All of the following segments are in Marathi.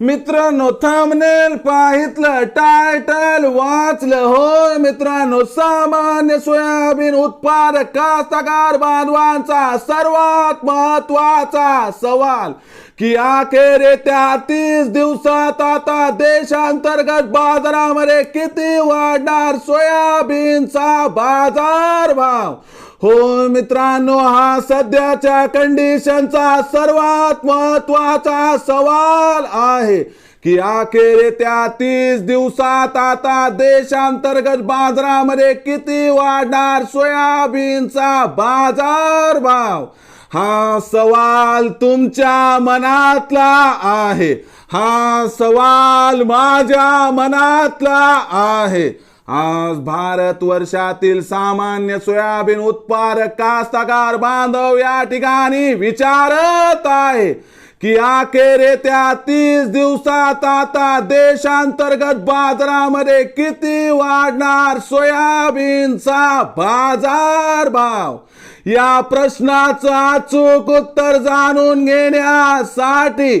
मित्रांनो थांबनेल पाहितलं टायटल वाचलं. होय मित्रांनो सामान्य सोयाबीन उत्पादक कास्तकार बांधवांचा सर्वात महत्त्वाचा सवाल की अखेर येत्या तीस दिवसात आता देशांतर्गत बाजारामध्ये किती वाढणार सोयाबीनचा बाजार भाव हो मित्रांनो हा सध्याच्या कंडिशनचा सर्वात महत्त्वाचा सवाल आहे की अखेर येत्या तीस दिवसात आता देशांतर्गत बाजारामध्ये किती वाढणार सोयाबीनचा बाजार भाव हा सवाल तुमच्या मनातला आहे. हा सवाल माझ्या मनातला आहे. आज भारत वर्षातील सामान्य सोयाबीन उत्पादक कास्तकार बांधव या ठिकाणी विचारत आहे की अखेर येत्या तीस दिवसात आता देशांतर्गत बाजारामध्ये किती वाढणार सोयाबीनचा बाजार भाव या प्रश्नाचं अचूक उत्तर जाणून घेण्यासाठी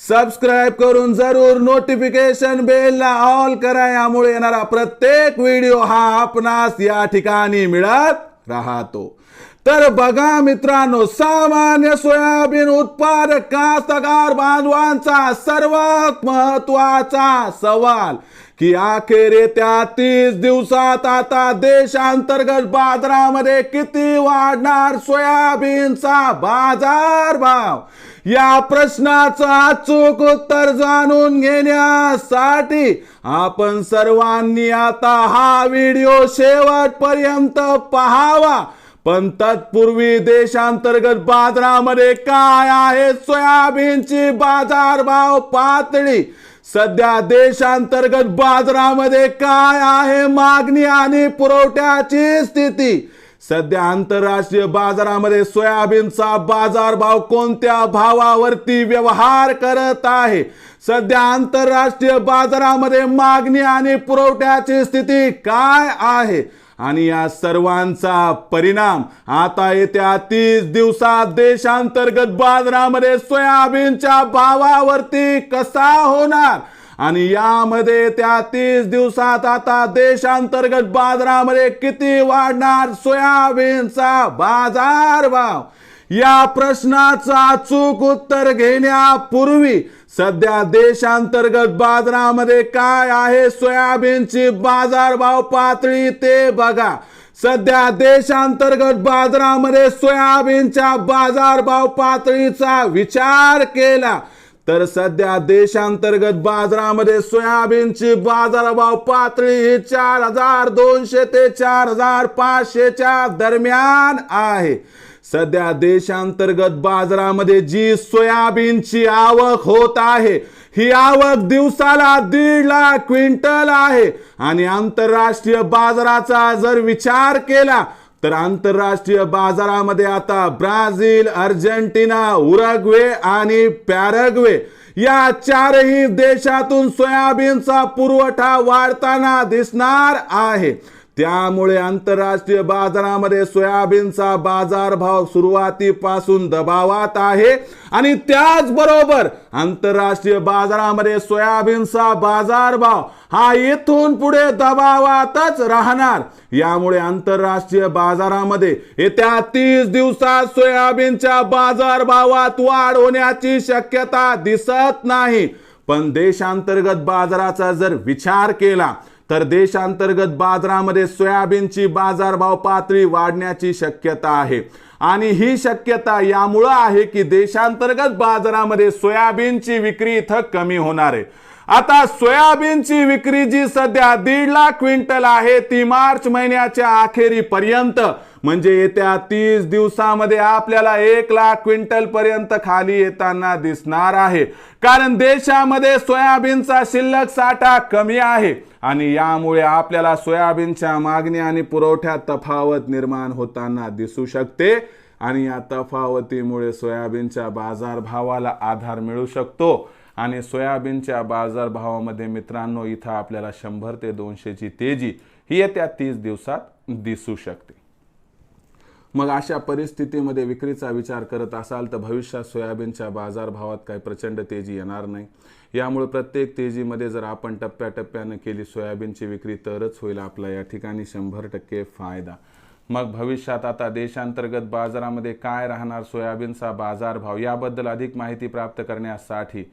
सबस्क्राईब करून जरूर नोटिफिकेशन बेलला ऑल करा. यामुळे येणारा प्रत्येक व्हिडिओ हा आपणास या ठिकाणी मिळत राहतो. तर बघा मित्रांनो सामान्य सोयाबीन उत्पादक कास्तकार बांधवांचा सर्वात महत्त्वाचा सवाल की अखेर येत्या तीस दिवसात आता देशांतर्गत बाजारामध्ये किती वाढणार सोयाबीनचा बाजार भाव या प्रश्नाचं अचूक उत्तर जाणून घेण्यासाठी आपण सर्वांनी आता हा व्हिडिओ शेवटपर्यंत पाहावा. पण तत्पूर्वी देशांतर्गत बाजारामध्ये काय आहे? सोयाबीनची बाजारभाव पातळी. सध्या देशांतर्गत बाजारामध्ये काय आहे? मागणी आणि पुरवठ्याची स्थिती. सध्या आंतरराष्ट्रीय बाजारामध्ये सोयाबीनचा बाजारभाव कोणत्या भावावरती व्यवहार करत आहे? सध्या आंतरराष्ट्रीय बाजारामध्ये मागणी आणि पुरवठ्याची स्थिती काय आहे? आणि या सर्वांचा परिणाम आता येत्या तीस दिवसात देशांतर्गत बाजारामध्ये सोयाबीनच्या भावावरती कसा होणार? आणि यामध्ये त्या तीस दिवसात आता देशांतर्गत बाजारामध्ये किती वाढणार सोयाबीनचा बाजार भाव या प्रश्नाचं अचूक उत्तर घेण्यापूर्वी सध्या देशांतर्गत बाजारामध्ये काय आहे? सोयाबीनची बाजारभाव पातळी ते बघा. सध्या देशांतर्गत बाजारामध्ये सोयाबीनच्या बाजारभाव पातळीचा विचार केला. तर सध्या देशांतर्गत बाजारामध्ये सोयाबीनची बाजारभाव पातळी ही चार हजार दोनशे ते चार हजार पाचशेच्या दरम्यान आहे. सध्या देशांतर्गत बाजारामध्ये जी सोयाबीनची आवक होत आहे ही आवक दिवसाला दीड लाख क्विंटल आहे. आणि आंतरराष्ट्रीय बाजाराचा जर विचार केला तर आंतरराष्ट्रीय बाजारामध्ये आता ब्राझील अर्जेंटिना उरग्वे आणि पॅरग्वे या चारही देशातून सोयाबीनचा पुरवठा वाढताना दिसणार आहे. त्यामुळे आंतरराष्ट्रीय बाजारामध्ये सोयाबीनचा बाजारभाव सुरुवातीपासून दबावात आहे. आणि त्याचबरोबर आंतरराष्ट्रीय बाजारामध्ये सोयाबीनचा बाजारभाव हा इथून पुढे दबावातच राहणार. यामुळे आंतरराष्ट्रीय बाजारामध्ये येत्या तीस दिवसात सोयाबीनच्या बाजारभावात वाढ होण्याची शक्यता दिसत नाही. पण देशांतर्गत बाजाराचा जर विचार केला तर देशांतर्गत बाजारामध्ये सोयाबीनची बाजारभाव पातळी वाढण्याची शक्यता आहे. आणि ही शक्यता यामुळं आहे की देशांतर्गत बाजारामध्ये सोयाबीनची विक्री इथं कमी होणार आहे. आता सोयाबीनची विक्री जी सध्या दीड लाख क्विंटल आहे ती मार्च महिन्याच्या अखेरीपर्यंत. म्हणजे येत्या तीस दिवसामध्ये आपल्याला एक लाख क्विंटल पर्यंत खाली येताना दिसणार आहे. कारण देशामध्ये सोयाबीनचा शिल्लक साठा कमी आहे आणि यामुळे आपल्याला सोयाबीनच्या मागणी आणि पुरवठ्यात तफावत निर्माण होताना दिसू शकते. आणि या तफावतीमुळे सोयाबीनच्या बाजारभावाला आधार मिळू शकतो. आणि सोयाबीनच्या बाजारभावामध्ये मित्रांनो इथं आपल्याला शंभर ते दोनशेची तेजी ही येत्या तीस दिवसात दिसू शकते. मग अशा परिस्थितीमध्ये विक्रीचा विचार करत असाल तर भविष्यात सोयाबीनच्या बाजारभावात काही प्रचंड तेजी येणार नाही. यामुळे प्रत्येक तेजीमध्ये जर आपण टप्प्याटप्प्यानं केली सोयाबीनची विक्री तरच होईल आपला या ठिकाणी शंभर टक्के फायदा. मग भविष्यात आता देशांतर्गत बाजारामध्ये काय राहणार सोयाबीनचा बाजारभाव? याबद्दल अधिक माहिती प्राप्त करण्यासाठी